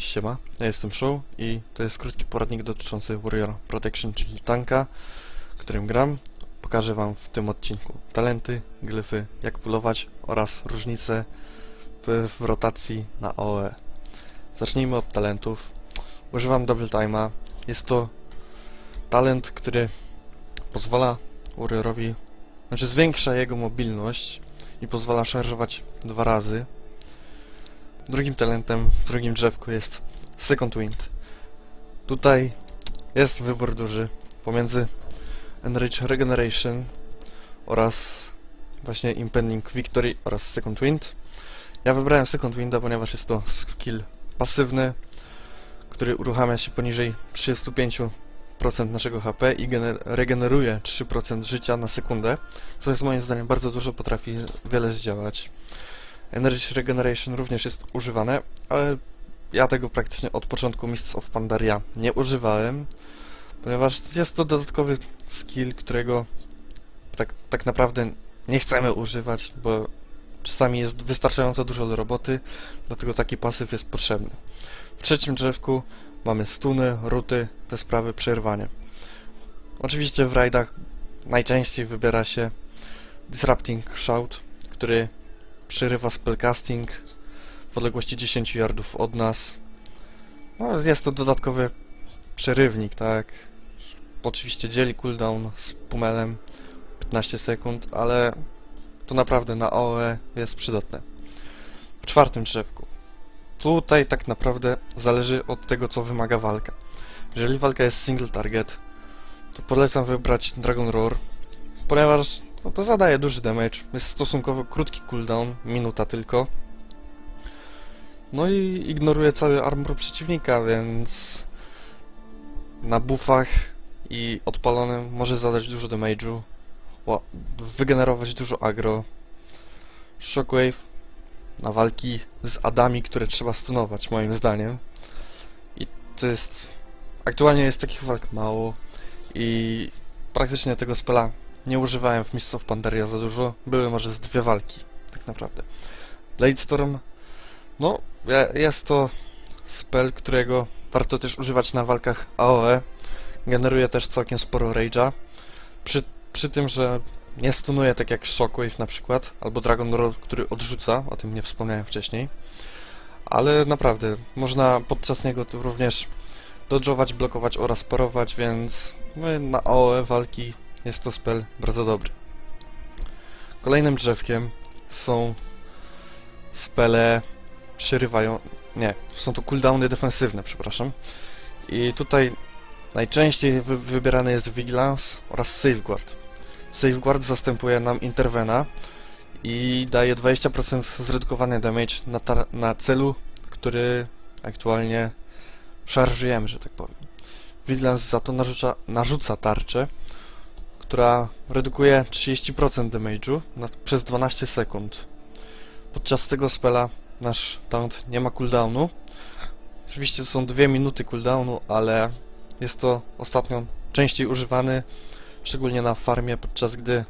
Siema, ja jestem Show i to jest krótki poradnik dotyczący Warrior Protection, czyli tanka, którym gram. Pokażę Wam w tym odcinku talenty, glyfy, jak pulować oraz różnice w, w rotacji na AOE. Zacznijmy od talentów. Używam Double Time'a. Jest to talent, który pozwala Warriorowi, znaczy zwiększa jego mobilność i pozwala szarżować dwa razy Drugim talentem w drugim drzewku jest Second Wind. Tutaj jest wybór duży pomiędzy Enrich Regeneration oraz właśnie Impending Victory oraz Second Wind. Ja wybrałem Second Winda, ponieważ jest to skill pasywny, który uruchamia się poniżej 35% naszego HP i regeneruje 3% życia na sekundę, co jest moim zdaniem bardzo dużo, potrafi wiele zdziałać. Energy Regeneration również jest używane, ale ja tego praktycznie od początku Mists of Pandaria nie używałem, ponieważ jest to dodatkowy skill, którego tak, tak naprawdę nie chcemy używać, bo czasami jest wystarczająco dużo do roboty, dlatego taki pasyw jest potrzebny. W trzecim drzewku mamy stuny, ruty, te sprawy, przerwanie. Oczywiście w rajdach najczęściej wybiera się Disrupting Shout, który przerywa spellcasting w odległości 10 yardów od nas. No, jest to dodatkowy przerywnik, tak. Oczywiście dzieli cooldown z pumelem 15 sekund, ale to naprawdę na OE jest przydatne. W czwartym drzewku. Tutaj tak naprawdę zależy od tego, co wymaga walka. Jeżeli walka jest single target, to polecam wybrać Dragon Roar, ponieważ no to zadaje duży damage. Jest stosunkowo krótki cooldown, minuta tylko. No i ignoruje cały armor przeciwnika, więc na buffach i odpalonym może zadać dużo damage'u, wygenerować dużo agro. Shockwave na walki z adami, które trzeba stunować, moim zdaniem. I to jest... Aktualnie jest takich walk mało i praktycznie tego spela nie używałem w Mists of Pandaria za dużo. Były może z dwie walki, tak naprawdę. Bladestorm, no, jest to spell, którego warto też używać na walkach AOE. Generuje też całkiem sporo rage'a. Przy, przy tym, że nie stunuje tak jak Shockwave na przykład, albo Dragon Roll, który odrzuca, o tym nie wspomniałem wcześniej. Ale naprawdę, można podczas niego również dodżować, blokować oraz parować, więc na AOE walki jest to spell bardzo dobry. Kolejnym drzewkiem są spele przerywają... Nie, są to cooldowny defensywne, przepraszam. I tutaj najczęściej wy wybierany jest Vigilance oraz Safeguard. Safeguard zastępuje nam Intervena i daje 20% zredukowany damage na, na celu, który aktualnie szarżujemy, że tak powiem. Vigilance za to narzuca, narzuca tarczę która redukuje 30% damage'u przez 12 sekund. Podczas tego spela nasz taunt nie ma cooldownu. Oczywiście są 2 minuty cooldownu, ale jest to ostatnio częściej używany, szczególnie na farmie, podczas gdy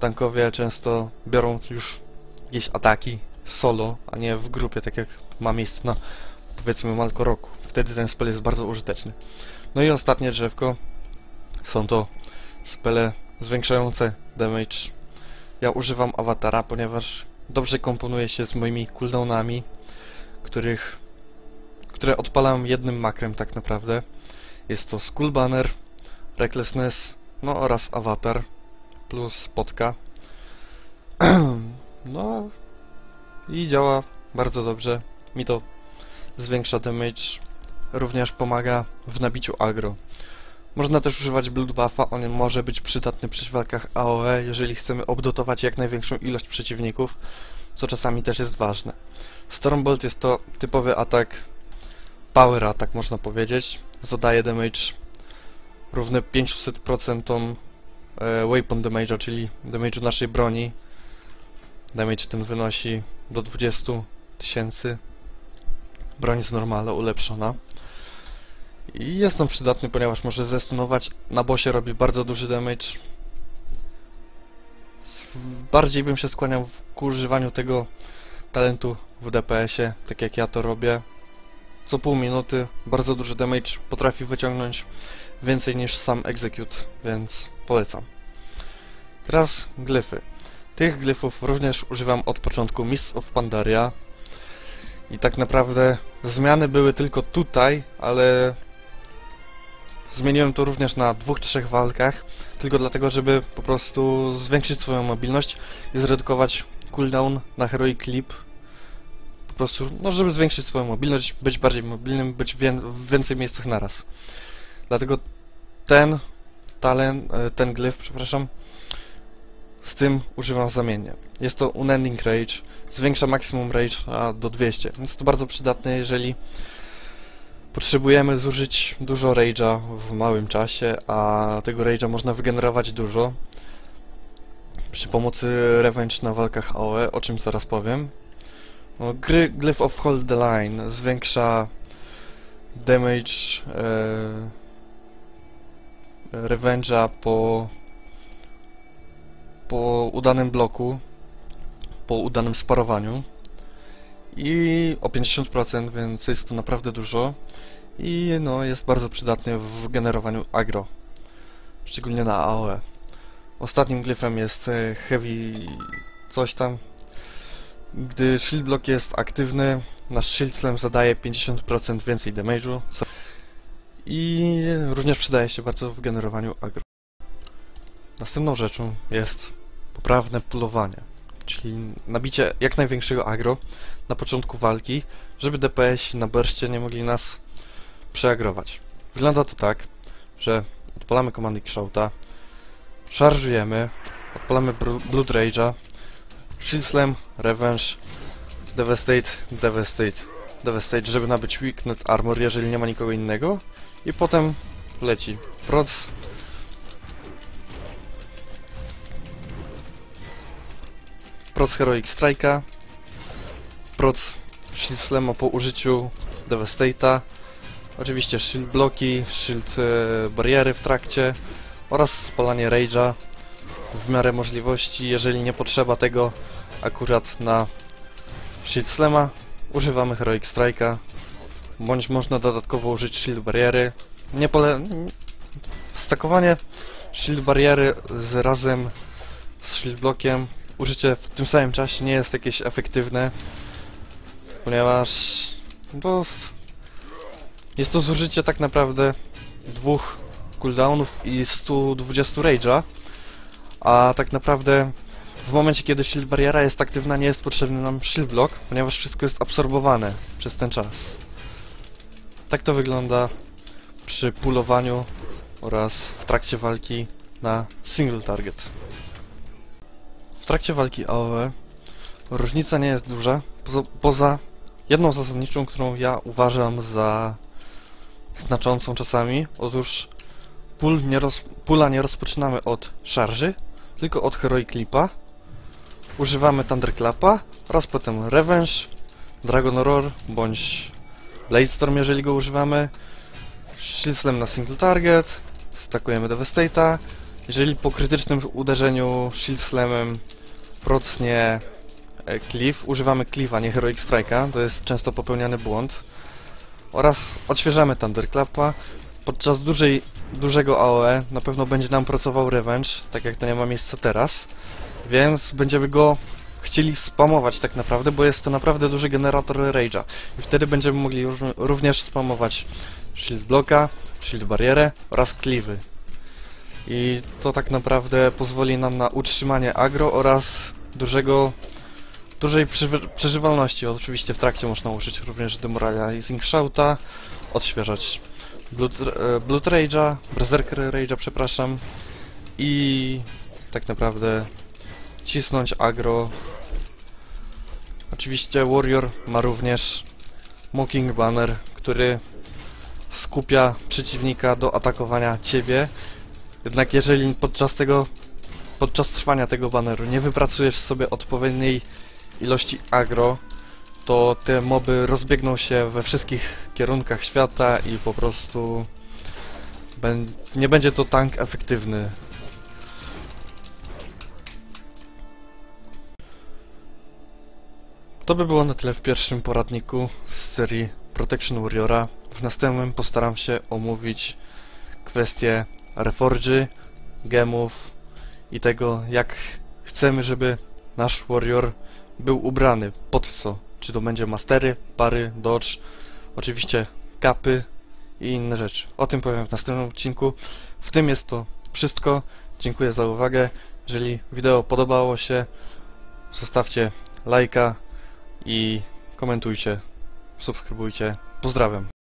tankowie często biorą już jakieś ataki solo, a nie w grupie, tak jak ma miejsce na powiedzmy Malkoroku. Wtedy ten spell jest bardzo użyteczny. No i ostatnie drzewko są to spele zwiększające damage. Ja używam awatara, ponieważ dobrze komponuje się z moimi cooldownami, których, które odpalam jednym makrem tak naprawdę. Jest to Skull Banner, Recklessness, no oraz awatar plus spotka. no i działa bardzo dobrze. Mi to zwiększa damage, również pomaga w nabiciu agro. Można też używać Blood Buffa, on może być przydatny przy walkach AOE, jeżeli chcemy obdotować jak największą ilość przeciwników, co czasami też jest ważne. Stormbolt jest to typowy atak, power atak można powiedzieć, zadaje damage równy 500% e, weapon damage'a, czyli damage'u naszej broni. Damage ten wynosi do 20 tysięcy. Broń jest normalna, ulepszona. Jest on przydatny, ponieważ może zestunować. Na bosie robi bardzo duży damage. Bardziej bym się skłaniał w używaniu tego talentu w DPS-ie, tak jak ja to robię. co pół minuty, bardzo duży damage, potrafi wyciągnąć więcej niż sam Execute, więc polecam. Teraz glyfy. Tych glyfów również używam od początku Mists of Pandaria. I tak naprawdę zmiany były tylko tutaj, ale zmieniłem to również na dwóch, trzech walkach, tylko dlatego, żeby po prostu zwiększyć swoją mobilność i zredukować cooldown na Heroic Clip. Po prostu, no żeby zwiększyć swoją mobilność, być bardziej mobilnym, być w więcej miejscach naraz. Dlatego ten talent, e, ten glyf, przepraszam, z tym używam zamiennie. Jest to Unending Rage, zwiększa maksimum rage do 200. Jest to bardzo przydatne, jeżeli potrzebujemy zużyć dużo rage'a w małym czasie, a tego rage'a można wygenerować dużo przy pomocy Revenge na walkach AOE, o czym zaraz powiem. No, gry, Glyph of Hold the Line zwiększa damage e, Revenge'a po po udanym bloku, po udanym sparowaniu i o 50%, więc jest to naprawdę dużo i no, jest bardzo przydatny w generowaniu agro, szczególnie na AOE. Ostatnim glyfem jest e, heavy coś tam. Gdy shield block jest aktywny, nasz shield slam zadaje 50% więcej damage'u i również przydaje się bardzo w generowaniu agro. Następną rzeczą jest poprawne pulowanie, czyli nabicie jak największego agro na początku walki, żeby DPS na burście nie mogli nas przeagrować. Wygląda to tak, że odpalamy komandy Kształta, szarżujemy, odpalamy Blood Rage'a, Shield Slam, Revenge, Devastate, Devastate, Devastate, żeby nabyć Weaknet Armor, jeżeli nie ma nikogo innego i potem leci Proc, Proc Heroic Strike'a, Proc Shield Slama po użyciu Devastate'a, oczywiście Shield Bloki, Shield e, Bariery w trakcie oraz spalanie Rage'a w miarę możliwości, jeżeli nie potrzeba tego akurat na Shield Slama, używamy Heroic Strike'a, bądź można dodatkowo użyć Shield Bariery. Nie pole... Stakowanie. Shield Bariery z razem z Shield Blokiem użycie w tym samym czasie nie jest jakieś efektywne, ponieważ no, jest to zużycie tak naprawdę dwóch cooldownów i 120 rage'a, a tak naprawdę w momencie, kiedy shield bariera jest aktywna, nie jest potrzebny nam shield block, ponieważ wszystko jest absorbowane przez ten czas. Tak to wygląda przy pulowaniu oraz w trakcie walki na single target trakcie walki AOE różnica nie jest duża, poza, poza jedną zasadniczą, którą ja uważam za znaczącą czasami. Otóż pul nie roz, pula nie rozpoczynamy od szarży, tylko od Heroic Clipa. Używamy Thunderclapa oraz potem Revenge, Dragon Roar bądź Blade Storm, jeżeli go używamy. Shield Slam na single target, stakujemy Devastate'a. Jeżeli po krytycznym uderzeniu Shield Slamem procnie e, Cliff. Używamy Cliffa, nie Heroic Strike'a, to jest często popełniany błąd. Oraz odświeżamy Thunderclapa. Podczas dużej, dużego AOE na pewno będzie nam pracował Revenge, tak jak to nie ma miejsca teraz. Więc będziemy go chcieli spamować tak naprawdę, bo jest to naprawdę duży generator Rage'a. I wtedy będziemy mogli również spamować Shield Blocka, Shield Barierę oraz Cliffy. I to tak naprawdę pozwoli nam na utrzymanie agro oraz dużego, dużej przeżywalności. Oczywiście w trakcie można użyć również Demoralizing Shouta, odświeżać Blood, e, Blood Rage'a, Berserker Rage'a, przepraszam, i tak naprawdę cisnąć agro. Oczywiście Warrior ma również Mocking Banner, który skupia przeciwnika do atakowania ciebie. Jednak jeżeli podczas tego podczas trwania tego baneru nie wypracujesz sobie odpowiedniej ilości agro, to te moby rozbiegną się we wszystkich kierunkach świata i po prostu nie będzie to tank efektywny. To by było na tyle w pierwszym poradniku z serii Protection Warriora. W następnym postaram się omówić kwestie Reforgy, gemów i tego, jak chcemy, żeby nasz Warrior był ubrany, pod co. Czy to będzie mastery, pary, dodge, oczywiście kapy i inne rzeczy. O tym powiem w następnym odcinku. W tym jest to wszystko. Dziękuję za uwagę. Jeżeli wideo podobało się, zostawcie lajka i komentujcie, subskrybujcie. Pozdrawiam.